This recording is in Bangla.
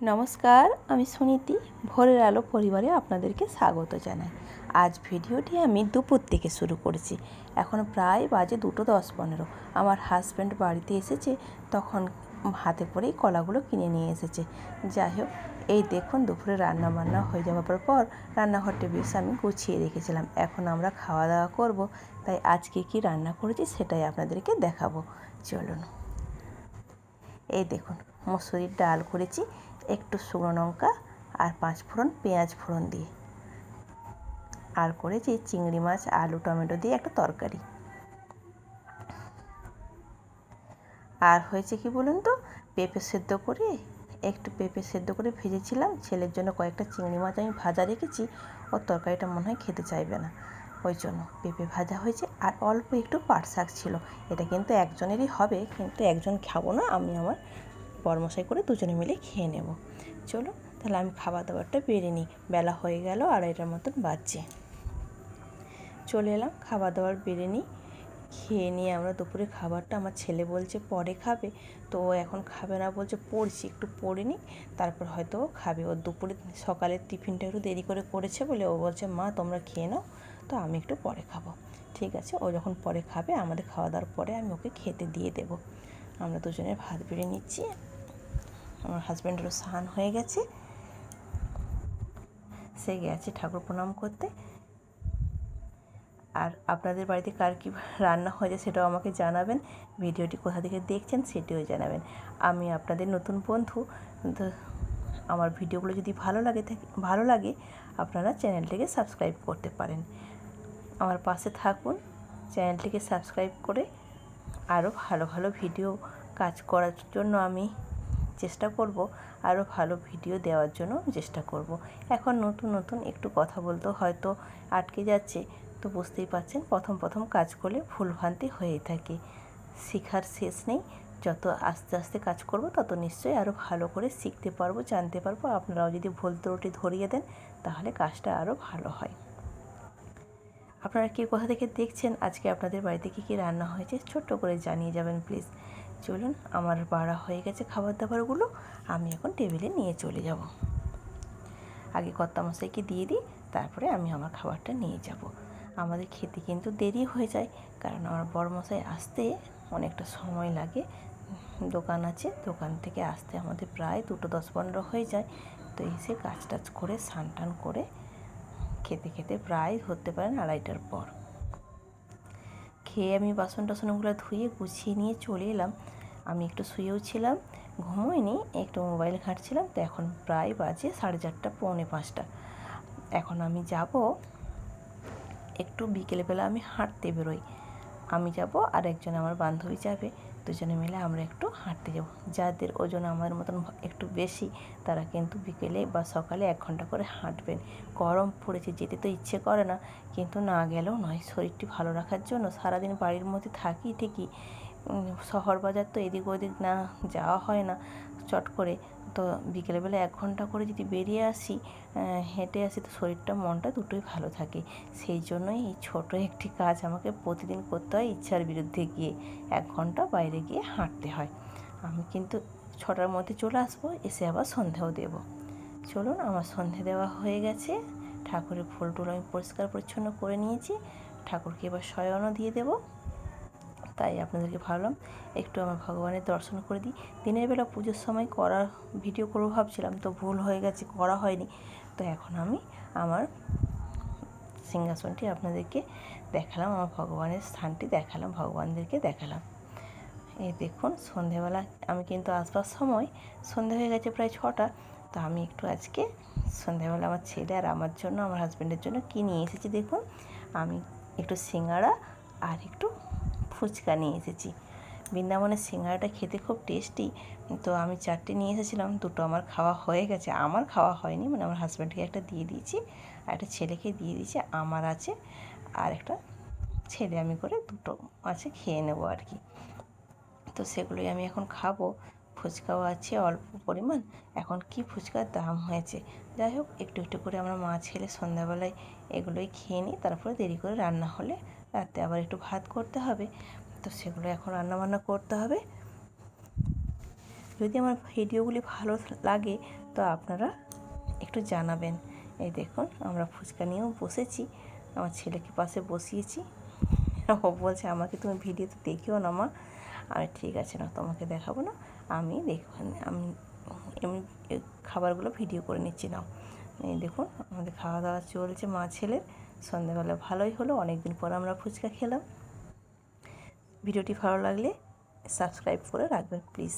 নমস্কার, আমি সুনীতি, ভোরের আলো পরিবারে আপনাদেরকে স্বাগত জানাই। আজ ভিডিওটি আমি দুপুর থেকে শুরু করেছি। এখন প্রায় বাজে দুটো দশ পনেরো। আমার হাজব্যান্ড বাড়িতে এসেছে, তখন হাতে করেই কলাগুলো কিনে নিয়ে এসেছে। যাই হোক, এই দেখুন দুপুরে রান্না বান্না হয়ে যাওয়ার পর রান্নাঘরটি বেশ আমি গুছিয়ে রেখেছিলাম। এখন আমরা খাওয়া দাওয়া করব, তাই আজকে কি রান্না করেছি সেটাই আপনাদেরকে দেখাবো। চলুন। এই দেখুন, মসুরির ডাল করেছি একটু শুকনো লঙ্কা আর পাঁচ ফোড়ন পেঁয়াজ ফোড়ন দিয়ে। আর করেছি চিংড়ি মাছ, আলু, টমেটো দিয়ে একটা তরকারি। আর হয়েছে কি বলুন তো? পেঁপে সেদ্ধ করে, একটু পেঁপে সেদ্ধ করে ভেজেছিলাম। ছেলের জন্য কয়েকটা চিংড়ি মাছ আমি ভাজা রেখেছি। ওর তরকারিটা মনে হয় খেতে চাইবে না। ওই জন্য পেঁপে ভাজা হয়েছে আর অল্প একটু পাট শাক ছিল। এটা কিন্তু একজনেরই হবে, কিন্তু একজন খাব না, আমি আমার বরমশাই করে দুজনে মিলে খেয়ে নেব। চলো, তাহলে আমি খাবার দাবারটা বেড়ে নিই। বেলা হয়ে গেল, আড়াইটার মতন বাজছে। চলে এলাম খাবার দাবার বেড়ে নিই। খেয়ে নিয়ে আমরা দুপুরে খাবারটা আমার ছেলে বলছে পরে খাবে। তো এখন খাবে না বলছে, পড়ছি, একটু পড়ে নিই। তারপর হয়তো খাবে। ও দুপুরে সকালের টিফিনটা একটু দেরি করে করেছে বলে ও বলছে, মা, তোমরা খেয়ে নাও, তো আমি একটু পরে খাব। ঠিক আছে, ও যখন পরে খাবে, আমাদের খাওয়া দাওয়ার পরে আমি ওকে খেতে দিয়ে দেবো। আমরা দুজনের ভাত বেড়ে নিচ্ছি। আমার হাজব্যান্ডেরও স্নান হয়ে গেছে। সে গেছে ঠাকুর প্রণাম করতে। আর আপনাদের বাড়িতে কার কী রান্না হয়েছে সেটাও আমাকে জানাবেন। ভিডিওটি কোথা থেকে দেখছেন সেটিও জানাবেন। আমি আপনাদের নতুন বন্ধু। আমার ভিডিওগুলো যদি ভালো লাগে ভালো লাগে, আপনারা চ্যানেলটিকে সাবস্ক্রাইব করতে পারেন। আমার পাশে থাকুন, চ্যানেলটিকে সাবস্ক্রাইব করে আরও ভালো ভালো ভিডিও কাজ করার জন্য আমি চেষ্টা করব আরও ভালো ভিডিও দেওয়ার জন্য চেষ্টা করব। এখন নতুন নতুন একটু কথা বলতেও হয়তো আটকে যাচ্ছে, তো বুঝতেই পারছেন প্রথম প্রথম কাজ করলে ভুলভ্রান্তি হয়েই থাকে। শেখার শেষ নেই, যত আস্তে আস্তে কাজ করব তত নিশ্চয়ই আরও ভালো করে শিখতে পারব, জানতে পারব। আপনারাও যদি ভুল ত্রুটি ধরিয়ে দেন তাহলে কাজটা আরও ভালো হয়। আপনারা কে কোথা থেকে দেখছেন? আজকে আপনাদের বাড়িতে কী কী রান্না হয়েছে? ছোট্ট করে জানিয়ে যাবেন, প্লিজ। চলুন, আমার বাড়া হয়ে গেছে খাবার দাবারগুলো আমি এখন টেবিলে নিয়ে চলে যাব। আগে কর্তামশাইকে দিয়ে দিই, তারপরে আমি আমার খাবারটা নিয়ে যাব। আমাদের খেতে কিন্তু দেরি হয়ে যায়, কারণ আমার বড়মশাই আসতে অনেকটা সময় লাগে। দোকান আছে, দোকান থেকে আসতে আমাদের প্রায় দুটো দশ পনেরো হয়ে যায়। তো এসে কাজ টাজ করে স্নান টান করে, খেতে খেতে প্রায় ধরতে পারেন আড়াইটার পর। খেয়ে আমি বাসন টাসনগুলো ধুয়ে গুছিয়ে নিয়ে চলে এলাম। আমি একটু শুয়েও ছিলাম, ঘুমোইনি, একটু মোবাইল ঘাঁটছিলাম। তো এখন প্রায় বাজে সাড়ে চারটা, পৌনে পাঁচটা। এখন আমি যাব, একটু বিকেলবেলা আমি হাঁটতে বেরোই। আমি যাব আর একজন আমার বান্ধবী যাবে। দুজনে মিলে আমরা একটু হাঁটতে যাব। যাদের ওজন আমার মতন একটু বেশি, তারা কিন্তু বিকেলে বা সকালে এক ঘণ্টা করে হাঁটবেন। গরম পড়েছে, যেতে তো ইচ্ছে করে না। কিন্তু না গেলেও নয়। শরীরটি ভালো রাখার জন্য সারাদিন বাড়ির মধ্যে থাকি ঠিকই। শহর বাজার তো এদিক ওদিক না, যাওয়া হয় না চট করে। তো বিকেলবেলা এক ঘণ্টা করে যদি বেরিয়ে আসি হেঁটে আসি, তো শরীরটা, মনটা দুটোই ভালো থাকে। সেই জন্যই এই ছোটো একটি কাজ আমাকে প্রতিদিন করতে হয় ইচ্ছার বিরুদ্ধে গিয়ে। এক ঘণ্টা বাইরে গিয়ে হাঁটতে হয়। আমি কিন্তু ছটার মধ্যে চলে আসব, এসে আবার সন্ধেও দেব। চলুন, আমার সন্ধে দেওয়া হয়ে গেছে। ঠাকুরের ফুল টুল আমি পরিষ্কার পরিচ্ছন্ন করে নিয়েছি। ঠাকুরকে এবার শয়নও দিয়ে দেবো। তাই আপনাদেরকে ভাবলাম একটু আমার ভগবানের দর্শন করে দিই। দিনের বেলা পুজোর সময় করার ভিডিও করব ভাবছিলাম, তো ভুল হয়ে গেছে, করা হয়নি। তো এখন আমি আমার সিংহাসনটি আপনাদেরকে দেখালাম, আমার ভগবানের স্থানটি দেখালাম, ভগবানদেরকে দেখালাম। এই দেখুন, সন্ধেবেলা, আমি কিন্তু আসবার সময়, সন্ধে হয়ে গেছে প্রায় ছটা, তো আমি একটু আজকে সন্ধেবেলা আমার ছেলে আর আমার জন্য, আমার হাজব্যান্ডের জন্য কী নিয়ে এসেছি দেখুন। আমি একটু সিঙ্গাড়া আর একটু ফুচকা নিয়ে এসেছি। বৃন্দাবনের সিঙ্গারাটা খেতে খুব টেস্টি। তো আমি চারটে নিয়ে এসেছিলাম, দুটো আমার খাওয়া হয়ে গেছে। আমার খাওয়া হয়নি মানে আমার হাজব্যান্ডকে একটা দিয়ে দিয়েছি, আর একটা ছেলেকে দিয়ে দিয়েছি, আমার আছে, আর একটা ছেলে আমি করে দুটো আছে খেয়ে নেব আর কি। তো সেগুলোই আমি এখন খাব। ফুচকাও আছে, অল্প পরিমাণ। এখন কি ফুচকার দাম হয়েছে? যাই হোক, একটু একটু করে আমরা মা ছেলে সন্ধ্যাবেলায় এগুলোই খেয়ে নিই, তারপরে দেরি করে রান্না হলে রাতে আবার একটু ভাত করতে হবে, তো সেগুলো এখন রান্নাবান্না করতে হবে। যদি আমার ভিডিওগুলি ভালো লাগে, তো আপনারা একটু জানাবেন। এই দেখুন, আমরা ফুচকা নিয়েও বসেছি, আমার ছেলেকে পাশে বসিয়েছি। ও বলছে, আমাকে তুমি ভিডিওতে দেখিও না মা। আমি, ঠিক আছে না, তোমাকে দেখাবো না। আমি দেখ আমি এমনি খাবারগুলো ভিডিও করে নিচ্ছি, নাও। এই দেখুন, আমাদের খাওয়া দাওয়া চলছে মা ছেলের। সন্ধ্যাবেলা ভালোই হলো অনেক দিন পর আমরা ফুচকা খেলাম। ভিডিওটি ভালো লাগলে সাবস্ক্রাইব করে রাখবেন, প্লিজ।